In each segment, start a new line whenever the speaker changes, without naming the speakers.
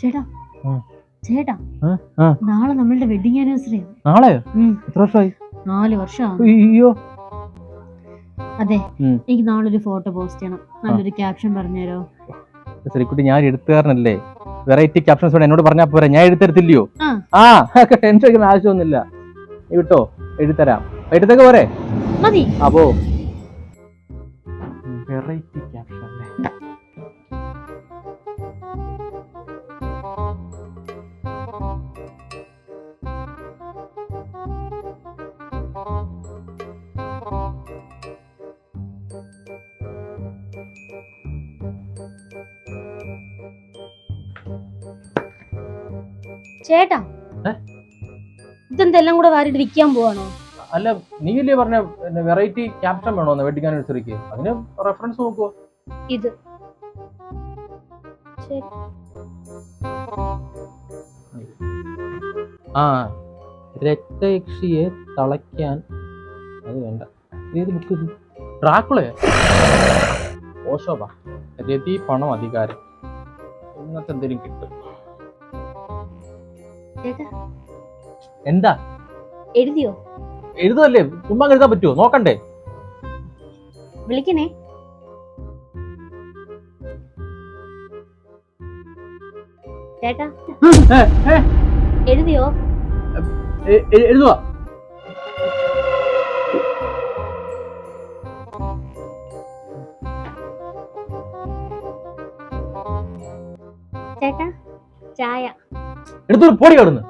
ചേട്ടാ. ചേട്ടാ. നാളെ നമ്മളുടെ വെഡിങ് ആനിവേഴ്സറി
നാളെ എത്ര വർഷമായി?
നാല് വർഷം
അയ്യോ.
അതെ എനിക്ക് നാളെ ഒരു ഫോട്ടോ പോസ്റ്റ് ചെയ്യണം. നല്ലൊരു ക്യാപ്ഷൻ പറഞ്ഞുതരോ?
ശരിക്കുട്ടി ഞാൻ എഴുത്തുകാരനല്ലേ? വെറൈറ്റി ക്യാപ്ഷൻസ് വേണം. എന്നോട് പറഞ്ഞാൽ പോരാ. ഞാൻ എഴുത്തരത്തില്ലയോ
ആ.
ടെൻഷൻ ആവശ്യമൊന്നുമില്ല. വിട്ടോ? എഴുതരാം എഴുത്തൊക്കെ പോരെ?
മതി.
അപ്പോ
ചേട്ടാ? ഇതെന്തെല്ലാം കൂടെ വാരിട്ട് വിൽക്കാൻ പോവാണോ?
അല്ല നീ അല്ലേ പറഞ്ഞ വെറൈറ്റി ക്യാപ്ഷൻ വേണോന്ന് വെഡിങ് ആനിവേഴ്സറിക്ക് അതിന് റെഫറൻസ് നോക്കുവോ?
ഇത്.
ആ രക്തയക്ഷിയെ തളയ്ക്കാൻ അത് വേണ്ട. ഏത് ബുക്ക് ഇത്? ഡ്രാക്കുളയോ? ഓശോബ രതി പണം അധികാരം. ഇങ്ങനത്തെ എന്തെങ്കിലും കിട്ടും എന്താ?
എഴുതിയോ?
എഴുതുമല്ലേ ചുമ്മാ എഴുതാൻ പറ്റുമോ നോക്കണ്ടേ.
വിളിക്കണേ. ചേട്ടാ എഴുതിയോ?
എഴുതുവാ.
ചായ.
എടുത്തൊരു പൊടി കടന്ന്.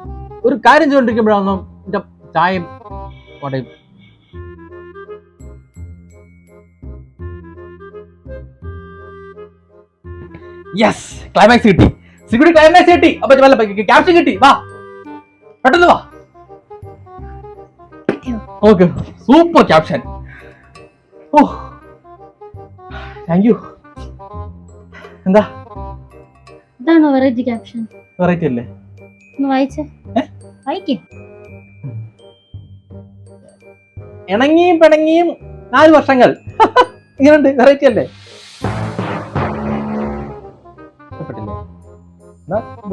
ഒരു കാര്യം ചെയ്തോണ്ടിരിക്കുമ്പോഴാണോ എന്റെ ചായയും കൊടയും? യെസ് ക്ലൈമാക്സ് കിട്ടി. സിക്യൂരിറ്റി ക്ലൈമാക്സ് കിട്ടി. അപ്പൊ ക്യാപ്ഷൻ കിട്ടി. വാ. പെട്ടെന്ന് വാ. Okay super caption oh thank you എന്താ?
ഇതാണോ വെറൈറ്റി ക്യാപ്ഷൻ
വെറൈറ്റി അല്ലേ?
ഒന്ന് വായിച്ചേ? വായിക്കേ.
ഇണങ്ങിയും പിണങ്ങിയും നാല് വർഷങ്ങൾ. ഇങ്ങനെയുണ്ട് വെറൈറ്റി അല്ലേ?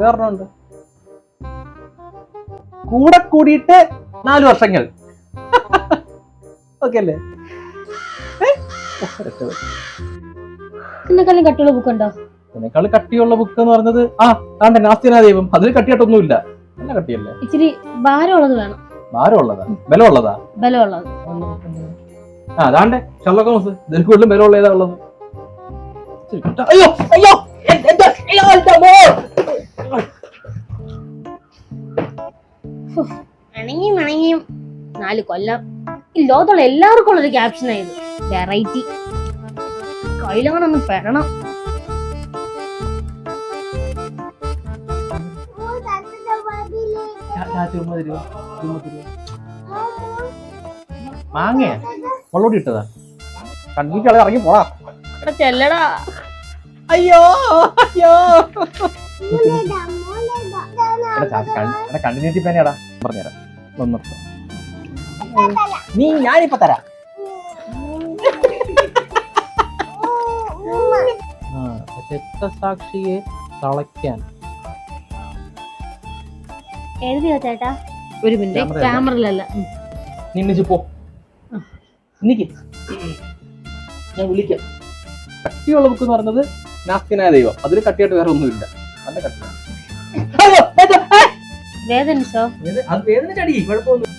വേറൊരെണ്ണമുണ്ട് കൂടെ കൂടിയിട്ട് നാല് വർഷങ്ങൾ. ഓക്കെ അല്ലേ?
കട്ടുള്ള ബുക്ക് ഉണ്ടോ
ഇതിനേക്കാൾ കട്ടിയുള്ള ബുക്ക് എന്ന് പറഞ്ഞത് ആ ആണ്ടെ നാസ്തിനാ ദൈവം അതിൽ കട്ടിയായിട്ടൊന്നുമില്ല. നല്ല കട്ടിയല്ലേ?
ഇച്ചിരി ഭാരമുള്ളത് വേണം.
ഭാരമുള്ളതാ? ബലമുള്ളതാ?
ബലമുള്ളത്.
ആ അതാണ്ട്. ഷെർലോക്ക് ഹോംസ് ഇതിന് കൂടുതലും ബലമുള്ള ഏതാ ഉള്ളത് അയ്യോ അയ്യോ.
അണങ്ങിയും അണങ്ങിയും നാല് കൊല്ലം. ഈ ലോകത്തുള്ള എല്ലാവർക്കും ഉള്ളൊരു ക്യാപ്ഷൻ ആയിരുന്നു വെറൈറ്റി കയ്യിലങ്ങനൊന്ന് പെടണം.
ചുമ്മാ തരുവ ചുമ്മാ തരുവ മാങ്ങയാ മുളോടി ഇട്ടതാ. കണ്ണീക്ക് ഇറങ്ങി പോടാ.
ചെല്ലടാ.
അയ്യോ അയ്യോ. പേനയാടാ പറഞ്ഞുതരാം. ഒന്ന്. നീ ഞാനിപ്പോ തരാം. ആ, രക്തസാക്ഷിയെ തളയ്ക്കാൻ
എഴുതിയോ ചേട്ടാ? ഒരു മിനിറ്റ്.
ക്യാമറ
ക്യാമറയിലല്ല
നിന്നിച്ച് പോ. നിക്ക്. ഞാൻ വിളിക്കാം. കട്ടിയുള്ള ബുക്ക് എന്ന് പറഞ്ഞത് നാസ്തിനായ ദൈവം. അതിൽ കട്ടിയായിട്ട് വേറെ ഒന്നുമില്ല. നല്ല കട്ടിയാണ്.
വേദനിച്ചോ?
അത് വേദനിച്ചടി. അടി കുഴപ്പമൊന്നും